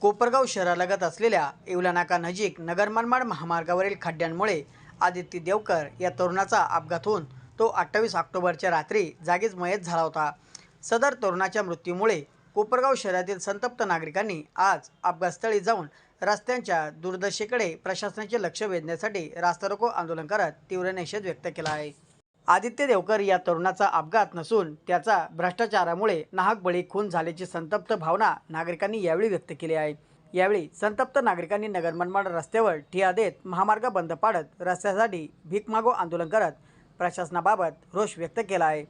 कोपरगाव शहरालगत असलेल्या येवला नाका नजीक नगर मनमाड महामार्गावरील खड्ड्यांमुळे आदित्य देवकर या तरुणाचा अपघात होऊन तो अठ्ठावीस ऑक्टोबरच्या रात्री जागीच मयत झाला होता. सदर तरुणाच्या मृत्यूमुळे कोपरगाव शहरातील संतप्त नागरिकांनी आज अपघातस्थळी जाऊन रस्त्यांच्या दुर्दशेकडे प्रशासनाचे लक्ष वेधण्यासाठी रास्ता रोको आंदोलन करत तीव्र निषेध व्यक्त केला आहे. आदित्य देवकर या तरुणाचा अपघात नसून त्याचा भ्रष्टाचारामुळे नाहक बळी खून झाल्याची संतप्त भावना नागरिकांनी यावेळी व्यक्त केली आहे. यावेळी संतप्त नागरिकांनी नगर मनमाड रस्त्यावर ठिया देत महामार्ग बंद पाडत रस्त्यासाठी भीक मागो आंदोलन करत प्रशासनाबाबत रोष व्यक्त केला आहे.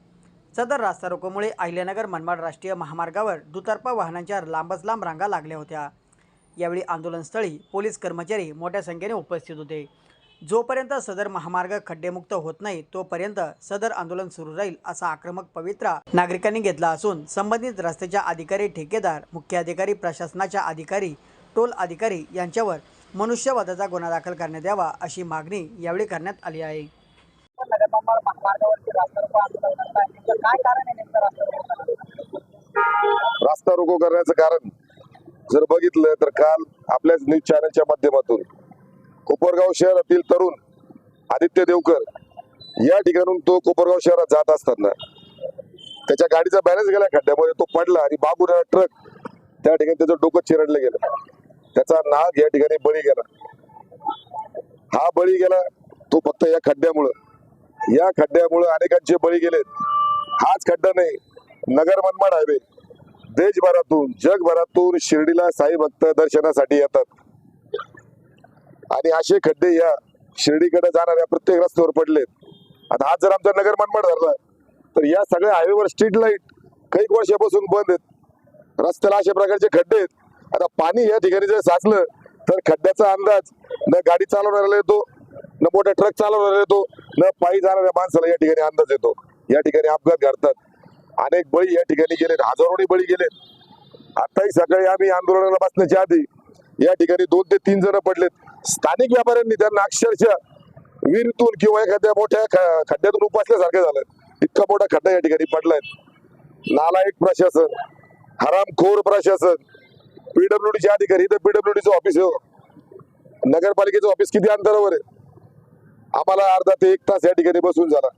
सदर रास्ता रोकोमुळे अहिल्यानगर मनमाड राष्ट्रीय महामार्गावर दुतर्फा वाहनांच्या लांबच लांब रांगा लागल्या होत्या. यावेळी आंदोलनस्थळी पोलीस कर्मचारी मोठ्या संख्येने उपस्थित होते. जोपर्यंत सदर महामार्ग खड्डेमुक्त होत नाही तोपर्यंत सदर आंदोलन सुरू राहील असा आक्रमक पवित्रा नागरिकांनी घेतला असून संबंधित रस्त्याच्या अधिकारी ठेकेदार मुख्य अधिकारी प्रशासनाच्या अधिकारी टोल अधिकारी यांच्यावर मनुष्यवादाचा गुन्हा दाखल करण्यात यावा अशी मागणी यावेळी करण्यात आली आहे. रास्ता रोको करण्याचं कारण जर बघितलं तर काल आपल्याच न्यूज चॅनलच्या माध्यमातून कोपरगाव शहरातील तरुण आदित्य देवकर या ठिकाणून तो कोपरगाव शहरात जात असताना त्याच्या गाडीचा बॅलन्स गेला खड्ड्यामध्ये तो पडला आणि बाबुरा ट्रक त्या ठिकाणी त्याचं डोकं चिरडलं गेलं. त्याचा नाग या ठिकाणी बळी गेला. हा बळी गेला तो फक्त या खड्ड्यामुळं. या खड्ड्यामुळं अनेकांचे बळी गेलेत. हाच खड्डा नाही नगर मनमाड हायवे. देशभरातून जगभरातून शिर्डीला साई भक्त दर्शनासाठी येतात. आणि असे खड्डे या शिर्डीकडे जाणाऱ्या प्रत्येक रस्त्यावर पडलेत. आता आज जर आमचा नगर मनमाड धरला तर या सगळ्या हायवेवर स्ट्रीट लाइट काही वर्षापासून बंद आहेत. रस्त्याला अशा प्रकारचे खड्डे आहेत. आता पाणी या ठिकाणी जर साचलं तर खड्ड्याचा अंदाज न गाडी चालवणाऱ्याला येतो न मोठा ट्रक चालवणाऱ्याला येतो न पायी जाणाऱ्या माणसाला या ठिकाणी अंदाज येतो. या ठिकाणी अपघात घडतात. अनेक बळी या ठिकाणी गेलेत हजारोनी बळी गेलेत. आताही सकाळी आम्ही आंदोलनाला बसण्याच्या आधी या ठिकाणी दोन ते तीन जण पडलेत. स्थानिक व्यापाऱ्यांनी त्यांना अक्षरशः विहिरीतून किंवा एखाद्या मोठ्या खड्ड्यातून उपासल्यासारखं झालं इतका मोठा खड्डा या ठिकाणी पडलाय. नालायक प्रशासन हरामखोर प्रशासन पीडब्ल्यूडीचे अधिकारी. इथं पीडब्ल्यूडीचं ऑफिस आहे हो. नगरपालिकेचं ऑफिस किती अंतरावर आहे? आम्हाला अर्धा ते एक तास या ठिकाणी बसून झाला.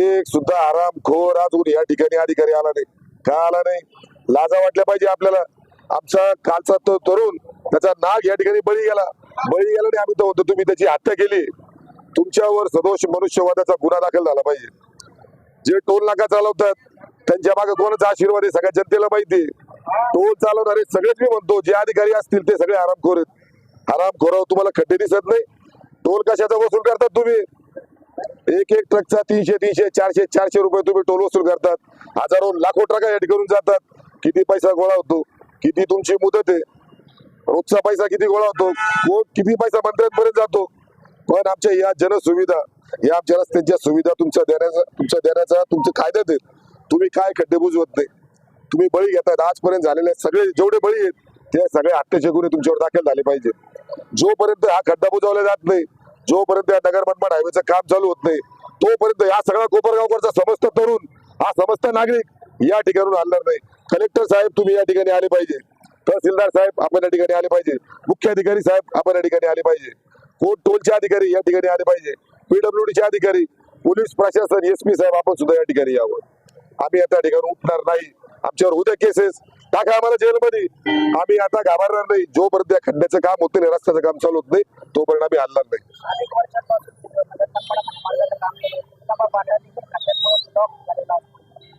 एक सुद्धा आराम खोर अजून या ठिकाणी अधिकारी आला नाही. का आला नाही? लाजा वाटल्या पाहिजे आपल्याला. आमचा कालचा तो तरुण त्याचा नाग या ठिकाणी बळी गेला. बळी गेला नाही आम्ही तो होतो. तुम्ही त्याची हत्या केली. तुमच्यावर सदोष मनुष्यवादाचा गुन्हा दाखल झाला पाहिजे. जे टोल नाका चालवतात त्यांच्या मागे कोणाचा आशीर्वाद आहे सगळ्या जनतेला माहिती टोल चालवणारे सगळेच मी म्हणतो जे अधिकारी असतील ते सगळे आरामखोर आहेत. आरामखोरावर तुम्हाला खड्डे दिसत नाही. टोल कशाचा वसूल करतात तुम्ही? एक एक ट्रकचा तीनशे तीनशे चारशे चारशे रुपये तुम्ही टोल वसूल करतात. हजारो लाखो ट्रका या करून जातात. किती पैसा गोळा होतो? किती तुमची मुदत आहे? रोजचा पैसा किती गोळा होतो? कोण किती पैसा मंत्र्यांपर्यंत जातो? पण आमच्या या जनसुविधा या आमच्या रस्त्यांच्या सुविधा तुमच्या देण्याचा तुमच्या देण्याचा तुमचे कायद्यात आहेत तुम्ही काय खड्डे बुजवत नाही. तुम्ही बळी घेतात. आजपर्यंत झालेले सगळे जेवढे बळी आहेत ते सगळे हत्येचे गुन्हे तुमच्यावर दाखल झाले पाहिजे जोपर्यंत हा खड्डा बुजवला जात नाही जोपर्यंत या नगर मनमाड हायवेचं काम चालू होत नाही तोपर्यंत या सगळा कोपरगावकरचा समस्त तरुण हा समस्त नागरिक या ठिकाणून आणणार नाही. कलेक्टर साहेब तुम्ही या ठिकाणी आले पाहिजे. तहसीलदार साहेब आपण या ठिकाणी आले पाहिजे. मुख्य अधिकारी साहेब आपण या ठिकाणी आले पाहिजे. कोर्ट टोलचे अधिकारी या ठिकाणी आले पाहिजे. पीडब्ल्यूडीचे अधिकारी पोलीस प्रशासन एस पी साहेब आपण सुद्धा या ठिकाणी यावं. आम्ही आता या ठिकाणी उठणार नाही. आमच्यावर उद्या केसेस टाका आम्हाला जेलमध्ये. आम्ही आता घाबरणार नाही. जोपर्यंत या खड्ड्याचं काम होत नाही रस्त्याचं काम चालू होत नाही तोपर्यंत आम्ही हलणार नाही.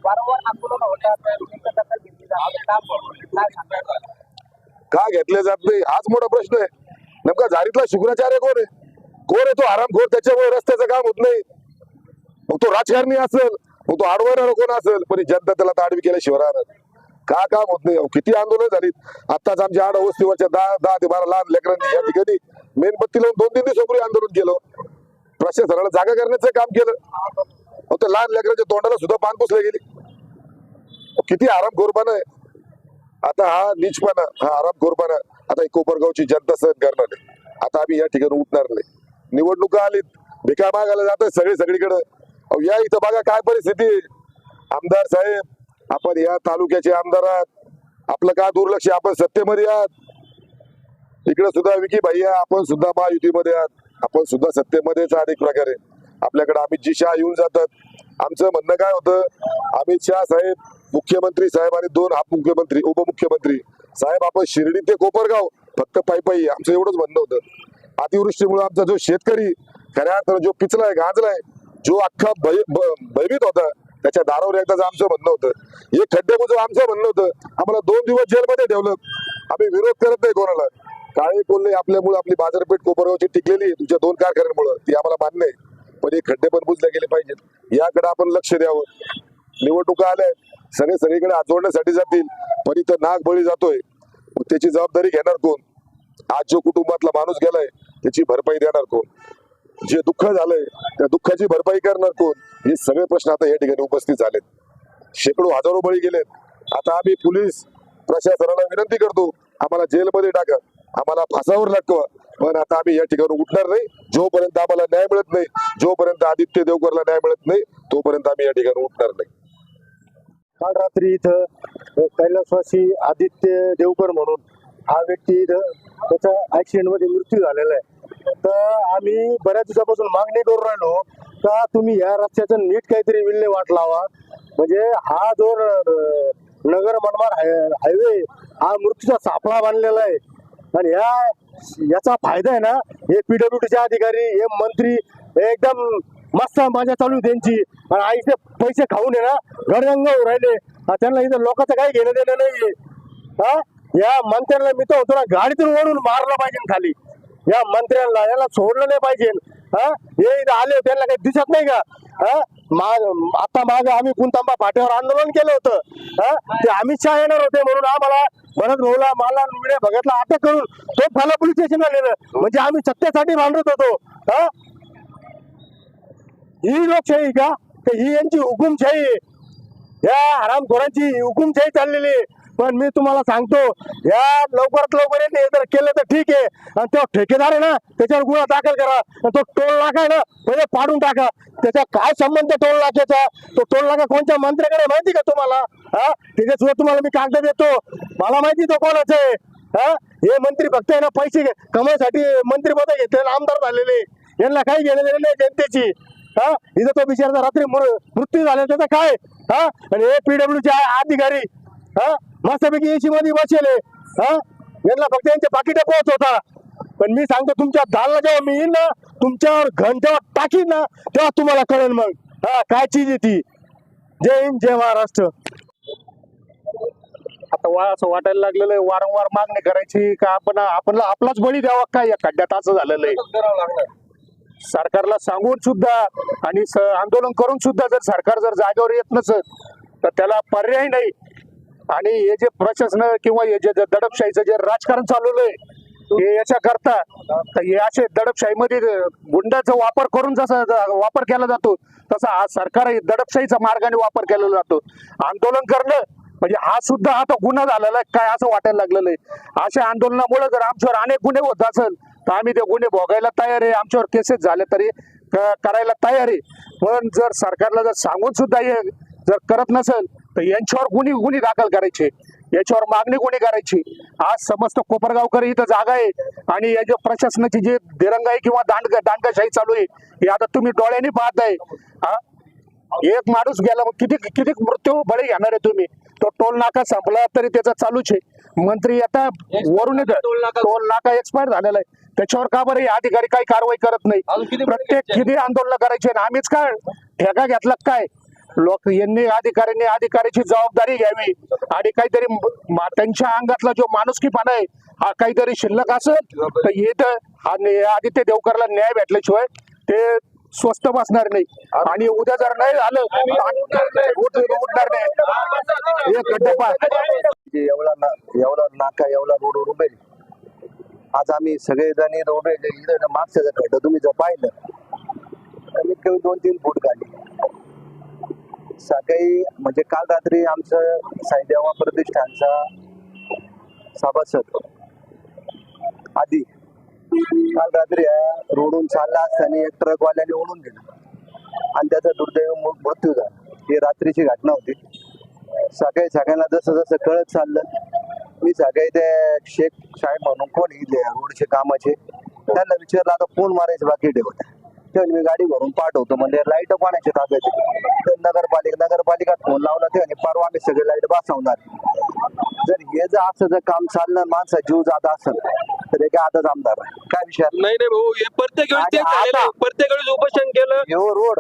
वारंवार आंदोलन होतात का घेतले जात नाही? हाच मोठा प्रश्न आहे. नेमका झारीतला शुक्राचार्य कोण आहे? कोण आहे तो आरामखोर? त्याच्यामुळे रस्त्याचं काम होत नाही. मग तो राजकारणी असेल मग तो अडवणार कोण असेल? पण जनता त्याला ताडवी आडवी केल्याशिवाय राहणार का काम होत नाही? किती आंदोलन झालीत. आताच आमच्या आड वस्तीवरच्या दहा दहा ते बारा लहान लेकरांनी या ठिकाणी मेणबत्ती लावून दोन तीन दिवसापूर्वी आंदोलन केलं. प्रशासनाला जागा करण्याचं काम केलं. मग त्या लहान लेकरांच्या तोंडाला सुद्धा पान पुसले गेली. किती किती गोरबान आहे. आता हा नीचपणा हा आरामखोरपणा आता कोपरगावची जनता सहन करणार आहे आता आम्ही या ठिकाणी उठणार नाही. निवडणुका आलीत भिका मागायला जात सगळे सगळीकडे. अहो, या इथं बघा काय परिस्थिती आमदार साहेब आपण या तालुक्याचे आमदार आहात. आपलं का दुर्लक्ष आपण सत्तेमध्ये आहात. इकडे सुद्धा विकी भैया आपण सुद्धा महायुतीमध्ये आहात. आपण सुद्धा सत्तेमध्येच आहात एक प्रकारे. आपल्याकडे अमित जी शाह येऊन जातात. आमचं म्हणणं काय होतं? अमित शाह साहेब मुख्यमंत्री साहेब आणि दोन हाप मुख्यमंत्री उपमुख्यमंत्री. साहेब आपण शिर्डी ते कोपरगाव फक्त पायी आमचं एवढंच म्हणणं होतं. अतिवृष्टीमुळे आमचा जो शेतकरी खऱ्या अर्थानं जो पिचलाय गाजलाय जो अख्खा भय भ- भयभीत होता त्याच्या दारावर एकदाच आमचं म्हणणं होतं. हे खड्डे बुजव आमचं म्हणणं होतं आम्हाला दोन दिवस जेलमध्ये ठेवलं. आम्ही विरोध करत नाही कोणाला. काळे कोल्हे आपल्यामुळे आपली बाजारपेठ कोपरगावची टिकलेली आहे तुमच्या दोन कारखान्यांमुळे. ती आम्हाला मान्य आहे. पण हे खड्डे पण बुजले गेले पाहिजेत. याकडे आपण लक्ष द्यावं. निवडणुका आल्या सगळे सगळीकडे हात जोडण्यासाठी जातील पण इथं नाग बळी जातोय. त्याची जबाबदारी घेणार कोण? आज जो कुटुंबातला माणूस गेलाय त्याची भरपाई देणार कोण? जे दुःख झालंय त्या दुःखाची भरपाई करणार कोण? हे सगळे प्रश्न आता या ठिकाणी उपस्थित झालेत. शेकडो हजारो बळी गेलेत. आता आम्ही पोलीस प्रशासनाला विनंती करतो आम्हाला जेलमध्ये टाका. आम्हाला फासावर लटकवा. पण आता आम्ही या ठिकाणी उठणार नाही. जोपर्यंत आम्हाला न्याय मिळत नाही जोपर्यंत आदित्य देवकरला न्याय मिळत नाही तोपर्यंत आम्ही या ठिकाणी उठणार नाही. काल रात्री इथं कैलासवासी आदित्य देवकर म्हणून हा व्यक्ती इथं त्याचा ॲक्सिडेंटमध्ये मृत्यू झालेला आहे. तर आम्ही बऱ्याच दिवसापासून मागणी करून राहिलो का तुम्ही या रस्त्याचं नीट काहीतरी विल्हेवाट लावा. म्हणजे हा जो नगर मनमाड हाय- हायवे हा मृत्यूचा सापळा बांधलेला आहे. आणि या याचा फायदा आहे ना हे पीडब्ल्यूडीचे अधिकारी हे मंत्री एकदम मस्त मजा चालू त्यांची. आणि आईचे पैसे खाऊन आहे ना गडगंग राहिले. त्यांना इथं लोकांचं काही घेणं देणं नाहीये. हा? या मंत्र्याला मी तो होतो ना गाडीतून ओढून मारलं पाहिजे खाली. या मंत्र्यांना याला सोडलं नाही पाहिजे. हा? हे इथं आले त्यांना काही दिसत नाही का? हा? मा- आता माग आम्ही पुणतांबा फाट्यावर आंदोलन केलं होतं. हा? ते अमित शहा येणार होते म्हणून आम्हाला भरत भाऊला माला भगतला अटक करून तो फाला पोलीस स्टेशनला नेलं. म्हणजे आम्ही सत्तेसाठी भांडत होतो. हा? ही लोकशाही का ही यांची हुकुमशाही या हरामखोरांची हुकुमशाही चाललेली. पण मी तुम्हाला सांगतो या लवकरात लवकर येते जर केलं तर ठीक आहे. आणि तो ठेकेदार आहे ना त्याच्यावर गुन्हा दाखल करा. तो टोल नाका आहे ना पहिले पाडून टाका. त्याचा काय संबंध टोल नाक्याचा? तो टोल नाका कोणत्या मंत्र्याकडे माहिती का तुम्हाला? हा? त्याच्यासुद्धा तुम्हाला मी कागद देतो. मला माहिती तो कोणाचं आहे? हा? हे मंत्री फक्त आहे ना पैसे कमाईसाठी मंत्रीपद घेतलेले आमदार झालेले. यांना काही घेणं नाही जनतेची. हा? इथं तो बिचाराचा रात्री मृत्यू झाला. त्याचा काय? हा? आणि हे पीडब्ल्यू चे अधिकारी हा? मस्तपैकी एसी मध्ये बसले हा यांना फक्त यांचे पाकिट पोहोच होता. पण मी सांगतो तुमच्या दालला जेव्हा मी येईन ना तुमच्यावर घन जेव्हा टाकीन ना तेव्हा तुम्हाला कळेल मग. हा काय चीज आहे ती? जय हिंद जय महाराष्ट्र. आता वा असं वाटायला लागलेलं आहे वारंवार मागणी करायची का आपण आपण आपलाच बळी द्यावा काय या खड्ड्यात असं झालेलं आहे. सरकारला सांगून सुद्धा आणि स- आंदोलन करून सुद्धा जर सरकार जर जागेवर येत नसत तर त्याला पर्याय नाही. आणि हे जे प्रशासन किंवा हे जे दडपशाहीचं जे राजकारण चालवलंय हे याच्या करता तर हे असे दडपशाहीमध्ये गुंडाचा वापर करून जसा वापर केला जातो तसा हा सरकार दडपशाहीचा मार्गाने वापर केला जातो. आंदोलन करणं म्हणजे हा सुद्धा आता गुन्हा झालेला आहे काय असं वाटायला लागलेलं आहे. अशा आंदोलनामुळे जर आमच्यावर अनेक गुन्हे होत असेल तर आम्ही ते गुन्हे भोगायला तयार आहे. आमच्यावर केसेस झाले तरी करायला तयार आहे. पण जर सरकारला जर सांगून सुद्धा हे जर करत नसेल तर यांच्यावर गुन्हे गुन्हे दाखल करायचे. याच्यावर मागणी कोणी करायची. आज समस्त कोपरगावकर इथं जागा आहे. आणि या ज्या प्रशासनाची जी दिरंगाई किंवा दांड दांडगाशाही चालू आहे हे आता तुम्ही डोळ्यांनी पाहताय. हा एक माणूस गेला किती किती मृत्यू बळी घेणार आहे तुम्ही? तो टोल नाका संपला तरी त्याचा चालूच आहे. मंत्री आता वरून टोल नाका. एक्सपायर झालेला आहे. त्याच्यावर का बरं अधिकारी काही कारवाई करत नाही? प्रत्येक किती आंदोलन करायचे आणि आम्हीच काय ठेका घेतला काय? लोक यांनी अधिकाऱ्यांनी अधिकाऱ्याची जबाबदारी घ्यावी आणि काहीतरी त्यांच्या अंगातला जो माणुसकीपणा आहे हा काहीतरी शिल्लक असेल तर हा ने- आदित्य देवकरला न्याय भेटल्याशिवाय ते स्वस्त बसणार नाही. आणि उद्या जर नाही झालं तर उठ- उठणार नाही. हे एवढा ना एवढा नाका एवढा रोड उभे आज आम्ही सगळेजणी इथं उभे मागच्या मागचं खड्डं तुम्ही जर पाहिलं कमीत कमी दोन तीन फूट काढली सकाळी म्हणजे काल रात्री आमचं साईदेवा प्रतिष्ठानचा सभासद आधी काल रात्री रोडून चालला असताना एक ट्रकवाल्याने ओढून गेला. आणि त्याचा दुर्दैव मृत्यू झाला. ही रात्रीची घटना होती. सकाळी सगळ्यांना जसं जसं कळत चाललं मी सकाळी त्या शेख साहेब म्हणून कोण इथले रोडचे कामाचे त्यांना विचारलं आता फोन मारायचं बाकी ठेवत ते मी गाडी भरून पाठवतो म्हणजे लाइट कोणाच्या ताब्यात? तर नगरपालिका नगरपालिकात फोन लावला ते आणि परवा आम्ही सगळे लाइट बसवणार जर हे जर असं जर काम चाललं माणसा जीव जात असेल तर हे काय आताच आमदार. काय विषय नाही नाही भाऊ हे प्रत्येक वेळेस तेच आणि झालेलं आहे. आता- प्रत्येक वेळेस उपोषण केलं ह्यो रोड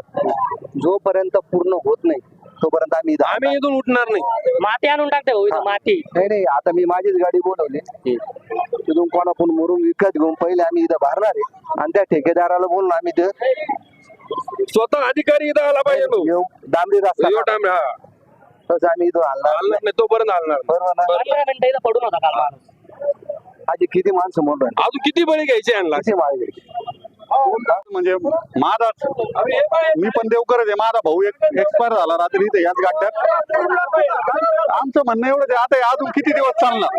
जोपर्यंत पूर्ण होत नाही तोपर्यंत आम्ही इथं आम्ही इथून उठणार नाही. माती आणून टाकते भाऊ इथं माती. नाही नाही आता मी माझीच गाडी बोलवली. तिथून कोणाकडून मुरुम विकत घेऊन पहिले आम्ही इथं भरणार आहे. आणि त्या ठेकेदाराला बोलून आम्ही ते स्वतः अधिकारी इथं आला पाहिजे भाऊ. डांबरी रस्ता यो टाइम हा. तसं आम्ही इथं आणणार हलणार नाही. तोपर्यंत हलणार नाही. बरोबर ना? पंधरा मिनिटं इथं पडून होता काल माणूस. आधी किती माणसं म्हणून राहिले? अजून किती बळी घ्यायचे यांना किती गेली? म्हणजे माझा मी पण देवकरच आहे. माझा भाऊ एक एक्सपायर झाला रात्री इथे याच गाठ्यात आमचं म्हणणं एवढं आता अजून किती दिवस चालणार?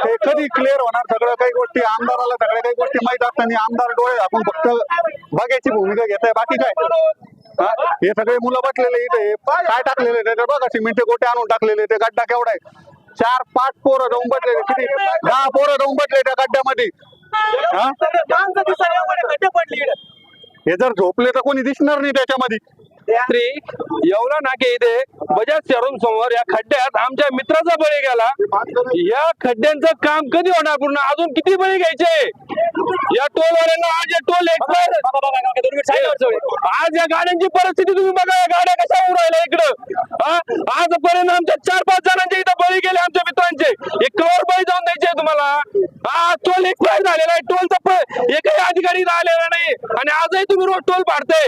हे कधी क्लिअर होणार? सगळं काही गोष्टी आमदाराला सगळ्या काही गोष्टी माहीत असताना आमदार डोळे आपण फक्त बघायची भूमिका घेत आहे. बाकी काय? हे? सगळे मुलं बसलेले इथे. काय टाकलेले त्याच्यात बघा सिमेंटचे गोटे आणून टाकलेले ते गड्डा केवढा आहे? चार पाच पोरं जाऊन बसलेले किती? दहा पोरं जाऊन बसले त्या खड्ड्यामध्ये हा? हे जर झोपले तर कोणी दिसणार नाही त्याच्यामध्ये. रात्री येवला नाके इथे बजाज शोरूम समोर या खड्ड्यात आमच्या मित्राचा बळी गेला. या खड्ड्यांचं काम कधी होणार पूर्ण? अजून किती बळी घ्यायचे? या टोलवाल्यांना आज या टोल एक्सपायर आज या गाड्यांची परिस्थिती तुम्ही बघा या गाड्या कशा होऊन इकडं? हा? आजपर्यंत आमच्या चार पाच जणांचे इथं बळी गेले आमच्या मित्रांचे. एक कवर बळी जाऊन द्यायचे तुम्हाला. हा टोल एक्सपायर झालेला आहे. टोलचा एकही अधिकारी राहिलेला आलेला नाही. आणि आजही तुम्ही रोज टोल पाडते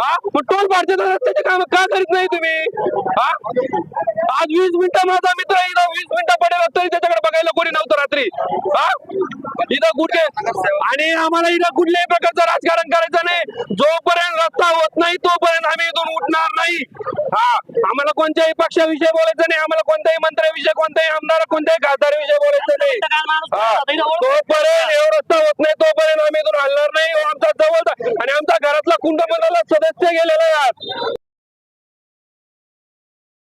हा? मग टोल पाडते तर रस्त्याचे काम का करीत नाही तुम्ही? हा? आज वीस मिनिटं माझा मित्र इथं वीस मिनिटं पडेल तरी त्याच्याकडे बघायला कोणी नव्हतं रात्री. हा? इथं कुठे आणि आम्हाला इथं कुठल्याही प्रकारचं राजकारण करायचं नाही. जोपर्यंत रस्ता होत नाही तोपर्यंत आम्ही इथून उठणार नाही. हा? आम्हाला कोणत्याही पक्षाविषयी बोलायचं नाही. आम्हाला कोणत्याही मंत्र्याविषयी कोणत्याही आमदार कोणत्याही खासदाराविषयी बोलायचं नाही. तोपर्यंत एवढं रस्ता होत नाही तोपर्यंत आम्ही इथून हलणार नाही. हो, आमचा जवळचा आणि आमचा घरातला कुंड सदस्य गेलेला आहे